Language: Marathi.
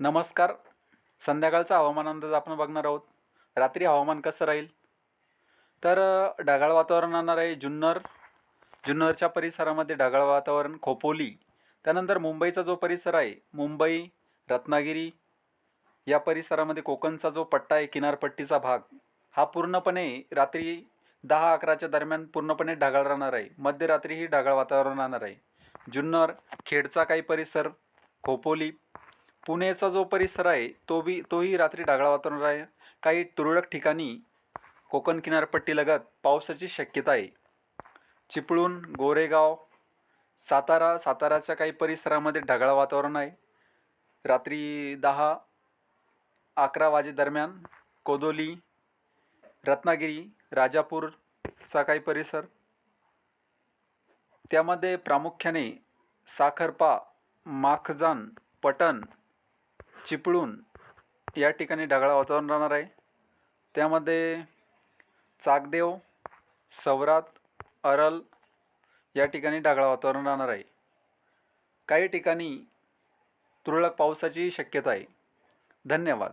नमस्कार. संध्याकाळचा हवामान अंदाज आपण बघणार आहोत. रात्री हवामान कसं राहील? तर ढगाळ वातावरण राहणार आहे जुन्नर. जुन्नरच्या परिसरामध्ये ढगाळ वातावरण खोपोली. त्यानंतर मुंबईचा जो परिसर आहे मुंबई रत्नागिरी या परिसरामध्ये कोकणचा जो पट्टा आहे किनारपट्टीचा भाग हा पूर्णपणे रात्री दहा अकराच्या दरम्यान पूर्णपणे ढगाळ राहणार आहे. मध्यरात्रीही ढगाळ वातावरण राहणार आहे. जुन्नर खेडचा काही परिसर खोपोली पुणेचा जो परिसर आहे तो बी तोही रात्री ढगाळ वातावरण आहे. काही तुरळक ठिकाणी कोकण किनारपट्टीलगत पावसाची शक्यता आहे. चिपळूण गोरेगाव सातारा साताराच्या काही परिसरामध्ये ढगाळ वातावरण आहे. रात्री दहा अकरा वाजेदरम्यान कोदोली रत्नागिरी राजापूरचा काही परिसर. त्यामध्ये प्रामुख्याने साखरपा माखजान पटण चिपळूण या ठिकाणी ढगाळ वातावरण राहणार आहे. त्यामध्ये चाकदेव सवरात अरल या ठिकाणी ढगाळ वातावरण राहणार आहे. काही ठिकाणी तुरळक पावसाची शक्यता आहे. धन्यवाद.